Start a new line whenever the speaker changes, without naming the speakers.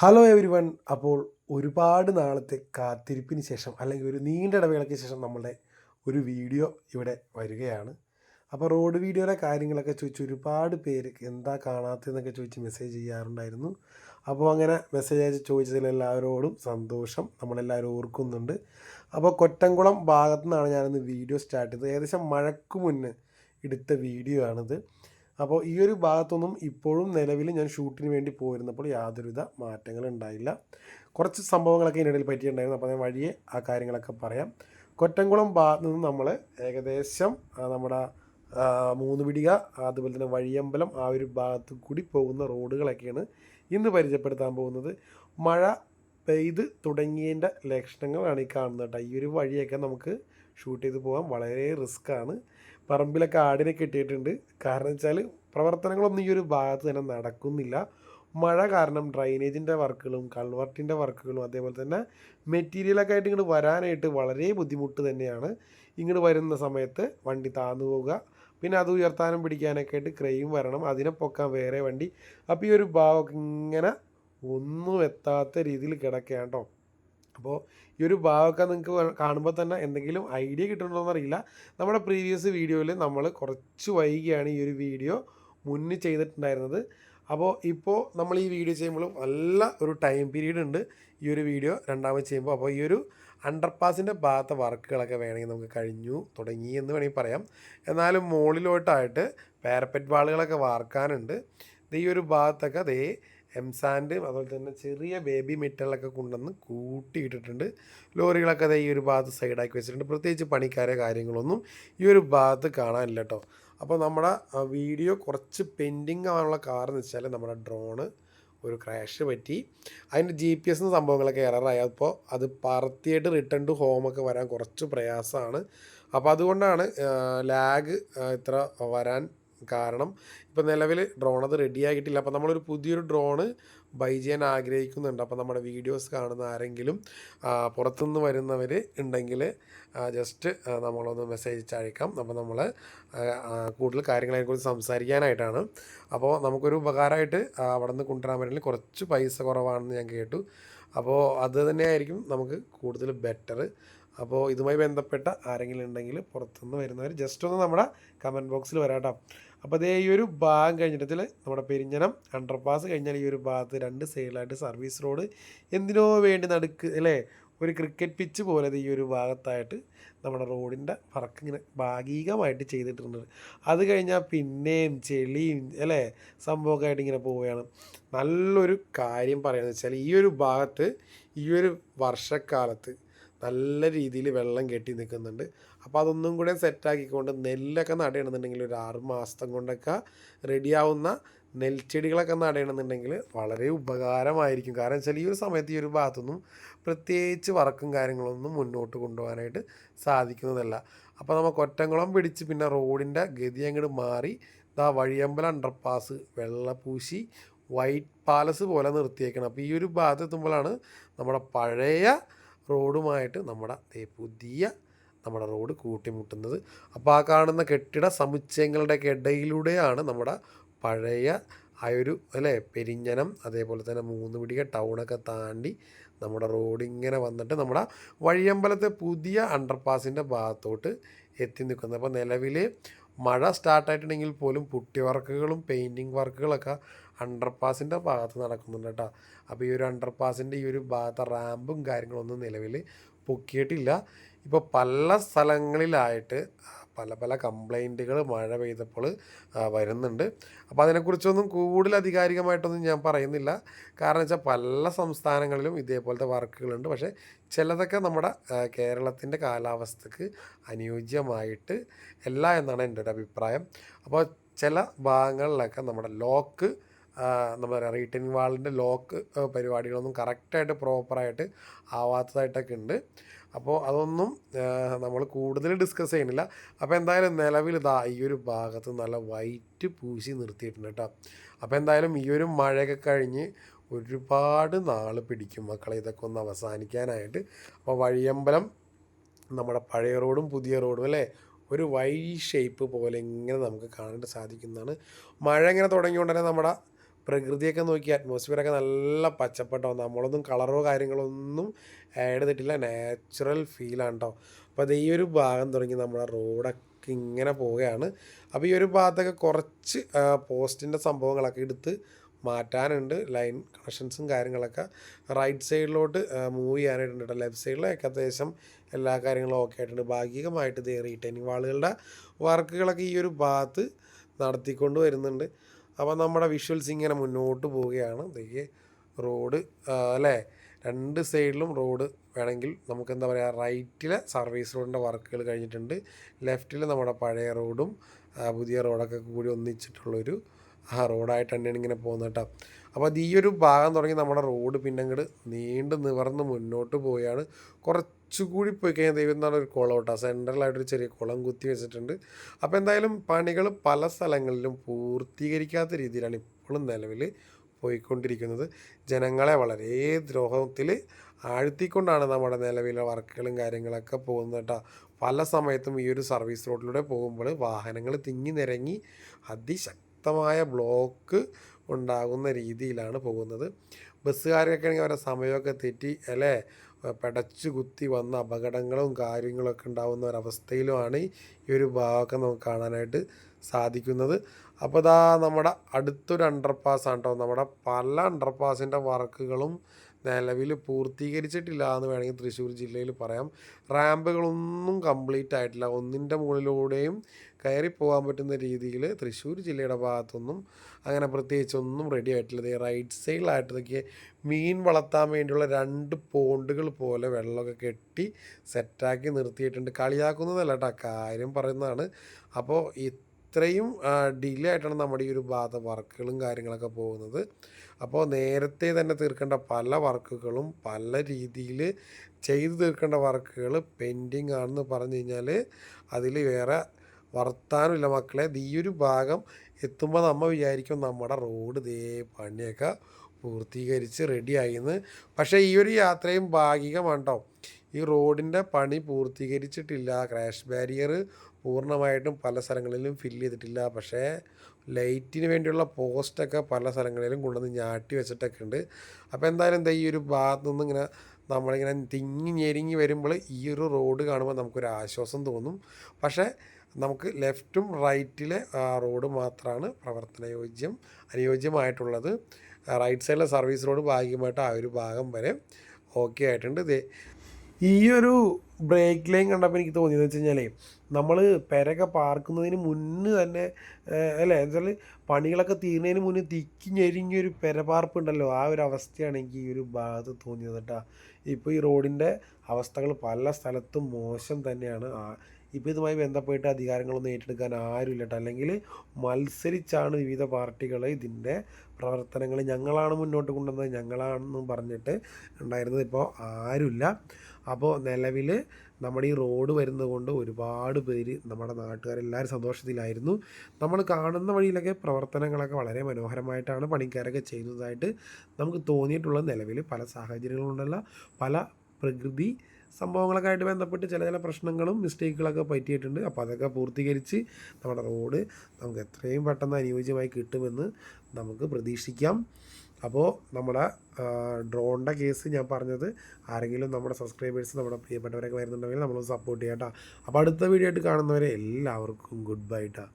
Hello every one അപ്പോൾ ഒരുപാട് നാളത്തെ കാത്തിരിപ്പിന് ശേഷം അല്ലെങ്കിൽ ഒരു നീണ്ട ഇടവേളയ്ക്ക് ശേഷം നമ്മളുടെ ഒരു വീഡിയോ ഇവിടെ വരികയാണ്. അപ്പോൾ റോഡ് വീഡിയോയിലെ കാര്യങ്ങളൊക്കെ ചോദിച്ച് ഒരുപാട് പേര് എന്താ കാണാത്തതെന്നൊക്കെ ചോദിച്ച് മെസ്സേജ് ചെയ്യാറുണ്ടായിരുന്നു. അപ്പോൾ അങ്ങനെ മെസ്സേജ് അയച്ച് ചോദിച്ചതിൽ എല്ലാവരോടും സന്തോഷം. നമ്മളെല്ലാവരും ഓർക്കുന്നുണ്ട്. അപ്പോൾ കൊറ്റംകുളം ഭാഗത്തു നിന്നാണ് ഞാനിന്ന് വീഡിയോ സ്റ്റാർട്ട് ചെയ്തത്. ഏകദേശം മഴയ്ക്ക് മുന്നേ എടുത്ത വീഡിയോ ആണിത്. അപ്പോൾ ഈ ഒരു ഭാഗത്തൊന്നും ഇപ്പോഴും നിലവിൽ ഞാൻ ഷൂട്ടിന് വേണ്ടി പോയിരുന്നപ്പോൾ യാതൊരുവിധ മാറ്റങ്ങളും ഉണ്ടായില്ല കുറച്ച് സംഭവങ്ങളൊക്കെ ഇതിനിടയിൽ പറ്റിയിട്ടുണ്ടായിരുന്നു. അപ്പോൾ ഞാൻ വഴിയെ ആ കാര്യങ്ങളൊക്കെ പറയാം. കൊറ്റംകുളം ഭാഗത്ത് നിന്ന് നമ്മൾ ഏകദേശം നമ്മുടെ മൂന്ന് പിടിക അതുപോലെ തന്നെ വഴിയമ്പലം ആ ഒരു ഭാഗത്ത് കൂടി പോകുന്ന റോഡുകളൊക്കെയാണ് ഇന്ന് പരിചയപ്പെടുത്താൻ പോകുന്നത്. മഴ പെയ്ത് തുടങ്ങിയതിന്റെ ലക്ഷണങ്ങളാണ് ഈ കാണുന്നത് കേട്ടോ. ഈ ഒരു വഴിയൊക്കെ നമുക്ക് ഷൂട്ട് ചെയ്ത് പോകാൻ വളരെ റിസ്ക്കാണ് പറമ്പിലൊക്കെ ആടിനെ കിട്ടിയിട്ടുണ്ട്. കാരണം വെച്ചാൽ പ്രവർത്തനങ്ങളൊന്നും ഈ ഒരു ഭാഗത്ത് തന്നെ നടക്കുന്നില്ല. മഴ കാരണം ഡ്രൈനേജിന്റെ വർക്കുകളും കൾവർട്ടിന്റെ വർക്കുകളും അതേപോലെ തന്നെ മെറ്റീരിയലൊക്കെ ആയിട്ട് ഇങ്ങോട്ട് വരാനായിട്ട് വളരെ ബുദ്ധിമുട്ട് തന്നെയാണ്. ഇങ്ങോട്ട് വരുന്ന സമയത്ത് വണ്ടി താഴ്ന്നു പോവുക. പിന്നെ അത് ഉയർത്താനും പിടിക്കാനൊക്കെ ആയിട്ട് ക്രെയിം വരണം. അതിനെ പൊക്കാൻ വേറെ വണ്ടി. അപ്പോൾ ഈ ഒരു ഭാഗമൊക്കെ ഇങ്ങനെ ഒന്നും എത്താത്ത രീതിയിൽ കിടക്കുകയാണ് കേട്ടോ അപ്പോൾ ഈ ഒരു ഭാഗമൊക്കെ നിങ്ങൾക്ക് കാണുമ്പോൾ തന്നെ എന്തെങ്കിലും ഐഡിയ കിട്ടുന്നുണ്ടോ അറിയില്ല. നമ്മുടെ പ്രീവിയസ് വീഡിയോയിൽ നമ്മൾ കുറച്ച് വൈകിയാണ് ഈ ഒരു വീഡിയോ മുന്നിൽ ചെയ്തിട്ടുണ്ടായിരുന്നത്. അപ്പോൾ ഇപ്പോൾ നമ്മൾ ഈ വീഡിയോ ചെയ്യുമ്പോൾ നല്ല ഒരു ടൈം പീരീഡ് ഉണ്ട് ഈ ഒരു വീഡിയോ രണ്ടാമത് ചെയ്യുമ്പോൾ അപ്പോൾ ഈ ഒരു അണ്ടർപാസിന്റെ ഭാഗത്തെ വർക്കുകളൊക്കെ വേണമെങ്കിൽ നമുക്ക് കഴിഞ്ഞു തുടങ്ങി എന്ന് വേണമെങ്കിൽ പറയാം. എന്നാലും മുകളിലോട്ടായിട്ട് പാരപ്പറ്റ് വാളുകളൊക്കെ വാർക്കാനുണ്ട്. ഈ ഒരു ഭാഗത്തൊക്കെ ദേ എംസാൻഡ് അതുപോലെ തന്നെ ചെറിയ ബേബി മെറ്റലൊക്കെ കൊണ്ടുവന്ന് കൂട്ടിയിട്ടിട്ടുണ്ട്. ലോറികളൊക്കെ ദേ ഈ ഒരു ഭാഗത്ത് സൈഡാക്കി വെച്ചിട്ടുണ്ട്. പ്രത്യേകിച്ച് പണിക്കാരെ കാര്യങ്ങളൊന്നും ഈ ഒരു ഭാഗത്ത് കാണാനില്ല കേട്ടോ. അപ്പോൾ നമ്മുടെ വീഡിയോ കുറച്ച് പെൻഡിങ് ആവാനുള്ള കാരണം വെച്ചാൽ നമ്മുടെ ഡ്രോണ് ഒരു ക്രാഷ് പറ്റി. അതിന്റെ ജി പി എസ് സംഭവങ്ങളൊക്കെ എററായപ്പോൾ അത് പറത്തിയിട്ട് റിട്ടേൺ ടു ഹോമൊക്കെ വരാൻ കുറച്ച് പ്രയാസമാണ്. അപ്പോൾ അതുകൊണ്ടാണ് ലാഗ് ഇത്ര വരാൻ കാരണം ഇപ്പോൾ നിലവിൽ ഡ്രോൺ അത് റെഡി ആയിട്ടില്ല. അപ്പോൾ നമ്മളൊരു പുതിയൊരു ഡ്രോണ് ബൈ ചെയ്യാൻ ആഗ്രഹിക്കുന്നുണ്ട്. അപ്പോൾ നമ്മുടെ വീഡിയോസ് കാണുന്ന ആരെങ്കിലും പുറത്തുനിന്ന് വരുന്നവർ ഉണ്ടെങ്കിൽ ജസ്റ്റ് നമ്മളൊന്ന് മെസ്സേജ് അയക്കാം. അപ്പോൾ നമ്മൾ കൂടുതൽ കാര്യങ്ങളെക്കുറിച്ച് സംസാരിക്കാനായിട്ടാണ്. അപ്പോൾ നമുക്കൊരു ഉപകാരമായിട്ട് അവിടെ നിന്ന് കൊണ്ടുവരാൻ പറ്റില്ല. കുറച്ച് പൈസ കുറവാണെന്ന് ഞാൻ കേട്ടു. അപ്പോൾ അത് തന്നെയായിരിക്കും നമുക്ക് കൂടുതൽ ബെറ്റർ അപ്പോൾ ഇതുമായി ബന്ധപ്പെട്ട ആരെങ്കിലും ഉണ്ടെങ്കിൽ പുറത്തുനിന്ന് വരുന്നവർ ജസ്റ്റ് ഒന്ന് നമ്മുടെ കമന്റ് ബോക്സിൽ വരാട്ടോ. അപ്പോൾ അതേ ഈ ഒരു ഭാഗം കഴിഞ്ഞിട്ടത്തിൽ നമ്മുടെ പെരിഞ്ഞനം അണ്ടർപാസ് കഴിഞ്ഞാൽ ഈ ഒരു ഭാഗത്ത് രണ്ട് സൈഡിലായിട്ട് സർവീസ് റോഡ് എന്തിനോ വേണ്ടി നടുക്ക് അല്ലേ? ഒരു ക്രിക്കറ്റ് പിച്ച് പോലെ ഈ ഒരു ഭാഗത്തായിട്ട് നമ്മുടെ റോഡിന്റെ വർക്ക് ഇങ്ങനെ ഭാഗികമായിട്ട് ചെയ്തിട്ടുണ്ട്. അത് കഴിഞ്ഞാൽ പിന്നെയും ചെളിയും അല്ലേ? സംഭവമൊക്കെ ആയിട്ട് ഇങ്ങനെ പോവുകയാണ്. നല്ലൊരു കാര്യം പറയുന്നത് വെച്ചാൽ ഈ ഒരു ഭാഗത്ത് ഈ ഒരു വർഷക്കാലത്ത് നല്ല രീതിയിൽ വെള്ളം കെട്ടി നിൽക്കുന്നുണ്ട്. അപ്പോൾ അതൊന്നും കൂടെ സെറ്റാക്കിക്കൊണ്ട് നെല്ലൊക്കെ നടയണമെന്നുണ്ടെങ്കിൽ ഒരു ആറ് മാസം കൊണ്ടൊക്കെ റെഡിയാവുന്ന നെൽച്ചെടികളൊക്കെ നടയണമെന്നുണ്ടെങ്കിൽ വളരെ ഉപകാരമായിരിക്കും. കാരണം വെച്ചാൽ ഈ ഒരു സമയത്ത് ഈ ഒരു ഭാഗത്തൊന്നും പ്രത്യേകിച്ച് വർക്കും കാര്യങ്ങളൊന്നും മുന്നോട്ട് കൊണ്ടുപോകാനായിട്ട് സാധിക്കുന്നതല്ല. അപ്പോൾ നമുക്ക് ഒറ്റങ്കുളം പിടിച്ച് പിന്നെ റോഡിന്റെ ഗതി അങ്ങോട്ട് മാറി ഇതാ വഴിയമ്പലം അണ്ടർപാസ് വെള്ളപൂശി വൈറ്റ് പാലസ് പോലെ നിർത്തിയേക്കണം. അപ്പോൾ ഈ ഒരു ഭാഗത്ത് എത്തുമ്പോഴാണ് നമ്മുടെ പഴയ റോഡുമായിട്ട് നമ്മുടെ പുതിയ നമ്മുടെ റോഡ് കൂട്ടിമുട്ടുന്നത്. അപ്പോൾ ആ കാണുന്ന കെട്ടിട സമുച്ചയങ്ങളുടെയൊക്കെ ഇടയിലൂടെയാണ് നമ്മുടെ പഴയ ആ ഒരു അല്ലേ പെരിഞ്ഞനം അതേപോലെ തന്നെ മൂന്ന് പിടിക ടൗണൊക്കെ താണ്ടി നമ്മുടെ റോഡ് ഇങ്ങനെ വന്നിട്ട് നമ്മുടെ വഴിയമ്പലത്തെ പുതിയ അണ്ടർപാസിന്റെ ഭാഗത്തോട്ട് എത്തി നിൽക്കുന്നത്. അപ്പോൾ നിലവിൽ മഴ സ്റ്റാർട്ടായിട്ടുണ്ടെങ്കിൽ പോലും പുട്ടി വർക്കുകളും പെയിന്റിങ് വർക്കുകളൊക്കെ അണ്ടർപാസിന്റെ ഭാഗത്ത് നടക്കുന്നുണ്ട് കേട്ടോ അപ്പോൾ ഈ ഒരു അണ്ടർപാസിന്റെ ഈ ഒരു ഭാഗത്തെ റാമ്പും കാര്യങ്ങളൊന്നും നിലവിൽ പൊക്കിയിട്ടില്ല. ഇപ്പോൾ പല സ്ഥലങ്ങളിലായിട്ട് പല പല കംപ്ലൈന്റുകൾ മഴ പെയ്തപ്പോൾ വരുന്നുണ്ട്. അപ്പോൾ അതിനെക്കുറിച്ചൊന്നും കൂടുതൽ അധികാരികമായിട്ടൊന്നും ഞാൻ പറയുന്നില്ല. കാരണം വെച്ചാൽ പല സംസ്ഥാനങ്ങളിലും ഇതേപോലത്തെ വർക്കുകളുണ്ട്. പക്ഷേ ചിലതൊക്കെ നമ്മുടെ കേരളത്തിന്റെ കാലാവസ്ഥക്ക് അനുയോജ്യമായിട്ട് അല്ല എന്നാണ് എന്റെ ഒരു അഭിപ്രായം അപ്പോൾ ചില ഭാഗങ്ങളിലൊക്കെ നമ്മുടെ ലോക്ക് എന്താ പറയുക റീറ്റേണിംഗ് വാളിന്റെ ലോക്ക് പരിപാടികളൊന്നും കറക്റ്റായിട്ട് പ്രോപ്പറായിട്ട് ആവാത്തതായിട്ടൊക്കെ ഉണ്ട്. അപ്പോൾ അതൊന്നും നമ്മൾ കൂടുതൽ ഡിസ്കസ് ചെയ്യുന്നില്ല. അപ്പോൾ എന്തായാലും നിലവിൽ ഇതാ ഈ ഒരു ഭാഗത്ത് നല്ല വൈറ്റ് പൂശി നിർത്തിയിട്ടുണ്ട് കേട്ടോ. അപ്പോൾ എന്തായാലും ഈ ഒരു മഴയൊക്കെ കഴിഞ്ഞ് ഒരുപാട് നാൾ പിടിക്കും മക്കളെ ഇതൊക്കെ ഒന്ന് അവസാനിക്കാനായിട്ട്. അപ്പോൾ വഴിയമ്പലം നമ്മുടെ പഴയ റോഡും പുതിയ റോഡും അല്ലേ? ഒരു വൈ ഷേപ്പ് പോലെ ഇങ്ങനെ നമുക്ക് കാണാനായിട്ട് സാധിക്കുന്നതാണ്. മഴ ഇങ്ങനെ തുടങ്ങിയോണ്ട് തന്നെ നമ്മുടെ പ്രകൃതിയൊക്കെ നോക്കി അറ്റ്മോസ്ഫിയറൊക്കെ നല്ല പച്ചപ്പെട്ടോ. നമ്മളൊന്നും കളറോ കാര്യങ്ങളോ ഒന്നും ആഡ് ചെയ്തിട്ടില്ല നാച്ചുറൽ ഫീലാണ് കേട്ടോ അപ്പോൾ ഈ ഒരു ഭാഗം തുടങ്ങി നമ്മുടെ റോഡൊക്കെ ഇങ്ങനെ പോവുകയാണ്. അപ്പോൾ ഈ ഒരു ഭാഗത്തൊക്കെ കുറച്ച് പോസ്റ്റിന്റെ സംഭവങ്ങളൊക്കെ എടുത്ത് മാറ്റാനുണ്ട്. ലൈൻ കണക്ഷൻസും കാര്യങ്ങളൊക്കെ. റൈറ്റ് സൈഡിലോട്ട് മൂവ് ചെയ്യാനായിട്ടുണ്ട് ലെഫ്റ്റ് സൈഡിലൊക്കെ അത്യാവശ്യം എല്ലാ കാര്യങ്ങളും ഓക്കെ ആയിട്ടുണ്ട്. ഭാഗികമായിട്ട് ഇത് റീറ്റൈനിങ് വാളുകളുടെ വർക്കുകളൊക്കെ ഈ ഒരു ഭാഗത്ത് നടത്തിക്കൊണ്ട് വരുന്നുണ്ട്. അപ്പോൾ നമ്മുടെ വിഷ്വൽസ് ഇങ്ങനെ മുന്നോട്ട് പോവുകയാണ്. ഇതൊക്കെ റോഡ് അല്ലേ? രണ്ട് സൈഡിലും റോഡ് വേണമെങ്കിൽ നമുക്ക് എന്താ പറയുക റൈറ്റിലെ സർവീസ് റോഡിന്റെ വർക്കുകൾ കഴിഞ്ഞിട്ടുണ്ട്. ലെഫ്റ്റിൽ നമ്മുടെ പഴയ റോഡും പുതിയ റോഡൊക്കെ കൂടി ഒന്നിച്ചിട്ടുള്ളൊരു ആ റോഡായിട്ട് തന്നെയാണ് ഇങ്ങനെ പോകുന്നത് കേട്ടോ. അപ്പോൾ അത് ഈ ഒരു ഭാഗം തുടങ്ങി നമ്മുടെ റോഡ് പിന്നെ അങ്ങോട്ട് നീണ്ട് നിവർന്ന് മുന്നോട്ട് പോവുകയാണ്. കുറച്ചുകൂടി പോയി കഴിഞ്ഞാൽ ദൈവം എന്നാണ് ഒരു കുളം കേട്ടോ. സെൻട്രലായിട്ടൊരു ചെറിയ കുളം കുത്തി വെച്ചിട്ടുണ്ട്. അപ്പോൾ എന്തായാലും പണികൾ പല സ്ഥലങ്ങളിലും പൂർത്തീകരിക്കാത്ത രീതിയിലാണ് ഇപ്പോഴും നിലവിൽ പോയിക്കൊണ്ടിരിക്കുന്നത്. ജനങ്ങളെ വളരെ ദ്രോഹത്തിൽ ആഴ്ത്തിക്കൊണ്ടാണ് നമ്മുടെ നിലവിലെ വർക്കുകളും കാര്യങ്ങളൊക്കെ പോകുന്നത് കേട്ടോ. പല സമയത്തും ഈ ഒരു സർവീസ് റോഡിലൂടെ പോകുമ്പോൾ വാഹനങ്ങൾ തിങ്ങി നിരങ്ങി അതിശക്തമായ ബ്ലോക്ക് ഉണ്ടാകുന്ന രീതിയിലാണ് പോകുന്നത്. ബസ്സുകാരൊക്കെ ആണെങ്കിൽ അവരുടെ സമയമൊക്കെ തെറ്റി അല്ലേ? പെടച്ചു കുത്തി വന്ന അപകടങ്ങളും കാര്യങ്ങളൊക്കെ ഉണ്ടാകുന്ന ഒരവസ്ഥയിലുമാണ് ഈ ഒരു ഭാഗമൊക്കെ നമുക്ക് കാണാനായിട്ട് സാധിക്കുന്നത്. അപ്പോൾ ഇതാ നമ്മുടെ അടുത്തൊരു അണ്ടർപാസ് ആണ് കേട്ടോ നമ്മുടെ പല അണ്ടർപാസിന്റെ വർക്കുകളും നിലവിൽ പൂർത്തീകരിച്ചിട്ടില്ല എന്ന് വേണമെങ്കിൽ തൃശ്ശൂർ ജില്ലയിൽ പറയാം. റാമ്പുകളൊന്നും കംപ്ലീറ്റ് ആയിട്ടില്ല. ഒന്നിന്റെ മുകളിലൂടെയും കയറി പോകാൻ പറ്റുന്ന രീതിയിൽ തൃശ്ശൂർ ജില്ലയുടെ ഭാഗത്തൊന്നും അങ്ങനെ പ്രത്യേകിച്ച് ഒന്നും റെഡി ആയിട്ടില്ല റൈറ്റ് സൈഡിലായിട്ടൊക്കെ മീൻ വളർത്താൻ വേണ്ടിയുള്ള രണ്ട് പോണ്ടുകൾ പോലെ വെള്ളമൊക്കെ കെട്ടി സെറ്റാക്കി നിർത്തിയിട്ടുണ്ട്. കളിയാക്കുന്നതല്ല കേട്ടോ കാര്യം പറയുന്നതാണ്. അപ്പോൾ ഇത്രയും ഡിലേ ആയിട്ടാണ് നമ്മുടെ ഈ ഒരു ഭാഗത്ത് വർക്കുകളും കാര്യങ്ങളൊക്കെ പോകുന്നത്. അപ്പോൾ നേരത്തെ തന്നെ തീർക്കേണ്ട പല വർക്കുകളും പല രീതിയിൽ ചെയ്തു തീർക്കേണ്ട വർക്കുകൾ പെൻഡിങ് ആണെന്ന് പറഞ്ഞു കഴിഞ്ഞാൽ അതിൽ വേറെ വർത്താനമില്ല മക്കളെ. ഇത് ഈ ഒരു ഭാഗം എത്തുമ്പോൾ നമ്മൾ വിചാരിക്കും നമ്മുടെ റോഡ് ദേ പണിയൊക്കെ പൂർത്തീകരിച്ച് റെഡിയായിന്ന് പക്ഷേ ഈ ഒരു യാത്രയും ഭാഗികമാണ്ടോ ഈ റോഡിന്റെ പണി പൂർത്തീകരിച്ചിട്ടില്ല. ക്രാഷ് ബാരിയർ പൂർണമായിട്ടും പല സ്ഥലങ്ങളിലും ഫില്ല് ചെയ്തിട്ടില്ല. പക്ഷേ ലൈറ്റിന് വേണ്ടിയുള്ള പോസ്റ്റൊക്കെ പല സ്ഥലങ്ങളിലും കൊണ്ടുവന്ന് ഞാട്ടി വെച്ചിട്ടൊക്കെ ഉണ്ട്. അപ്പോൾ എന്തായാലും എന്താ ഈ ഒരു ഭാഗത്തു നിന്ന് ഇങ്ങനെ നമ്മളിങ്ങനെ തിങ്ങി ഞെരിങ്ങി വരുമ്പോൾ ഈ ഒരു റോഡ് കാണുമ്പോൾ നമുക്കൊരു ആശ്വാസം തോന്നും. പക്ഷേ നമുക്ക് ലെഫ്റ്റും റൈറ്റിലെ റോഡ് മാത്രമാണ് പ്രവർത്തനയോജ്യം അനുയോജ്യമായിട്ടുള്ളത്. റൈറ്റ് സൈഡിലെ സർവീസ് റോഡ് ഭാഗികമായിട്ട് ആ ഒരു ഭാഗം വരെ ഓക്കെ ആയിട്ടുണ്ട്. ഇത് ഈ ഒരു ബ്രേക്ക് ലൈൻ കണ്ടപ്പോൾ എനിക്ക് തോന്നിയെന്ന് വെച്ച് കഴിഞ്ഞാലേ നമ്മൾ പെരൊക്കെ പാർക്കുന്നതിന് മുന്നേ തന്നെ അല്ലേ? എന്നുവെച്ചാൽ പണികളൊക്കെ തീർന്നതിന് മുന്നേ തിക്കി ഞെരിഞ്ഞൊരു പെരപാർപ്പുണ്ടല്ലോ. ആ ഒരു അവസ്ഥയാണ് എനിക്ക് ഈ ഒരു ഭാഗത്ത് തോന്നിയത് കേട്ടോ. ഇപ്പോൾ ഈ റോഡിന്റെ അവസ്ഥകൾ പല സ്ഥലത്തും മോശം തന്നെയാണ്. ഇപ്പോൾ ഇതുമായി ബന്ധപ്പെട്ട് അധികാരങ്ങളൊന്നും ഏറ്റെടുക്കാൻ ആരുമില്ല കേട്ടോ അല്ലെങ്കിൽ മത്സരിച്ചാണ് വിവിധ പാർട്ടികൾ ഇതിന്റെ പ്രവർത്തനങ്ങൾ ഞങ്ങളാണ് മുന്നോട്ട് കൊണ്ടുവന്നത് ഞങ്ങളാണെന്നും പറഞ്ഞിട്ട് ഉണ്ടായിരുന്നത് ഇപ്പോൾ ആരുമില്ല. അപ്പോൾ നിലവിൽ നമ്മുടെ ഈ റോഡ് വരുന്നത് കൊണ്ട് ഒരുപാട് പേര് നമ്മുടെ നാട്ടുകാരെല്ലാവരും സന്തോഷത്തിലായിരുന്നു. നമ്മൾ കാണുന്ന വഴിയിലൊക്കെ പ്രവർത്തനങ്ങളൊക്കെ വളരെ മനോഹരമായിട്ടാണ് പണിക്കാരൊക്കെ ചെയ്യുന്നതായിട്ട് നമുക്ക് തോന്നിയിട്ടുള്ള നിലവിൽ പല സാഹചര്യങ്ങളുണ്ടല്ല. പല പ്രകൃതി സംഭവങ്ങളൊക്കെ ആയിട്ട് ബന്ധപ്പെട്ട് ചില ചില പ്രശ്നങ്ങളും മിസ്റ്റേക്കുകളൊക്കെ പറ്റിയിട്ടുണ്ട്. അപ്പോൾ അതൊക്കെ പൂർത്തീകരിച്ച് നമ്മുടെ റോഡ് നമുക്ക് എത്രയും പെട്ടെന്ന് അനുയോജ്യമായി കിട്ടുമെന്ന് നമുക്ക് പ്രതീക്ഷിക്കാം. അപ്പോൾ നമ്മുടെ ഡ്രോണിന്റെ കേസ് ഞാൻ പറഞ്ഞത് ആരെങ്കിലും നമ്മുടെ സബ്സ്ക്രൈബേഴ്സ് നമ്മുടെ പ്രിയപ്പെട്ടവരൊക്കെ വരുന്നുണ്ടെങ്കിൽ നമ്മൾ സപ്പോർട്ട് ചെയ്യാം കേട്ടോ. അപ്പോൾ അടുത്ത വീഡിയോ ആയിട്ട് കാണുന്നവരെ എല്ലാവർക്കും ഗുഡ് ബൈ ട്ടാ.